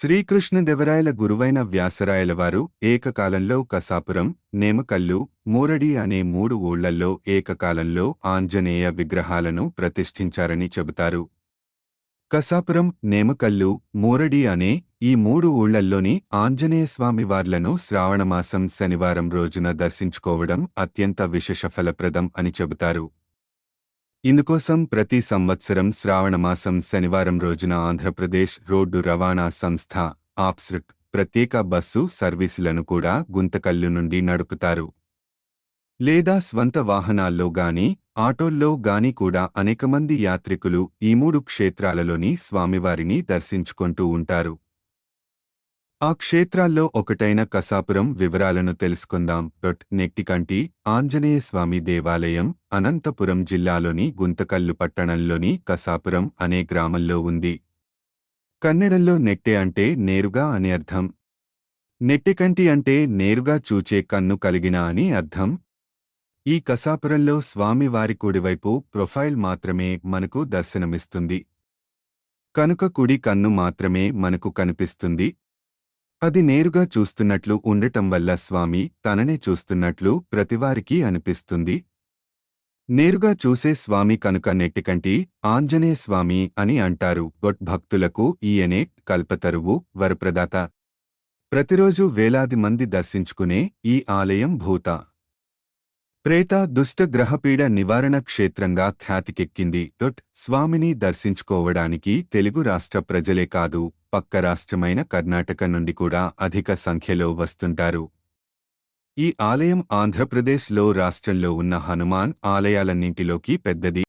శ్రీకృష్ణదేవరాయల గురువైన వ్యాసరాయలవారు ఏకకాలంలో కసాపురం నేమకల్లు మూరడి అనే మూడు ఊళ్ళల్లో ఏకకాలంలో ఆంజనేయ విగ్రహాలను ప్రతిష్ఠించారని చెబుతారు. కసాపురం నేమకల్లు మూరడి అనే ఈ మూడు ఊళ్ళల్లోని ఆంజనేయస్వామి వార్లను శ్రావణమాసం శనివారం రోజున దర్శించుకోవడం అత్యంత విశేష ఫలప్రదం అని చెబుతారు. ఇందుకోసం ప్రతి సంవత్సరం శ్రావణమాసం శనివారం రోజున ఆంధ్రప్రదేశ్ రోడ్డు రవాణా సంస్థ ఆప్స్రిక్ ప్రత్యేక బస్సు సర్వీసులను కూడా గుంతకల్లు నుండి నడుపుతారు. లేదా స్వంత వాహనాల్లో గాని ఆటోల్లో గాని కూడా అనేకమంది యాత్రికులు ఈ మూడు క్షేత్రాలలోని స్వామివారిని దర్శించుకుంటూ ఉంటారు. ఆ క్షేత్రాల్లో ఒకటైన కసాపురం వివరాలను తెలుసుకుందాం. డొట్ నెట్టికంటి ఆంజనేయస్వామి దేవాలయం అనంతపురం జిల్లాలోని గుంతకల్లు పట్టణంలోని కసాపురం అనే గ్రామంలో ఉంది. కన్నడంలో నెట్టె అంటే నేరుగా అని అర్థం. నెట్టెకంటి అంటే నేరుగా చూచే కన్ను కలిగిన అని అర్థం. ఈ కసాపురంలో స్వామివారి కుడివైపు ప్రొఫైల్ మాత్రమే మనకు దర్శనమిస్తుంది. కనుక కుడి కన్ను మాత్రమే మనకు కనిపిస్తుంది. అది నేరుగా చూస్తున్నట్లు ఉండటం వల్ల స్వామి తననే చూస్తున్నట్లు ప్రతివారికి అనిపిస్తుంది. నేరుగా చూసే స్వామి కనుక నెట్టికంటి ఆంజనేయ స్వామి అని అంటారు. గొట్ భక్తులకు ఈయనే కల్పతరువు వరప్రదాత. ప్రతిరోజు వేలాది మంది దర్శించుకునే ఈ ఆలయం భూత. ప్రేత దుష్ట గ్రహపీడ నివారణ క్షేత్రంగా ఖ్యాతికెక్కింది. డొట్ స్వామిని దర్శించుకోవడానికి తెలుగు రాష్ట్ర ప్రజలే కాదు. పక్క రాష్ట్రమైన కర్ణాటక నుండి కూడా అధిక సంఖ్యలో వస్తుంటారు. ఈ ఆలయం ఆంధ్రప్రదేశ్లో రాష్ట్రంలో ఉన్న హనుమాన్ ఆలయాలన్నింటిలోకి పెద్దది.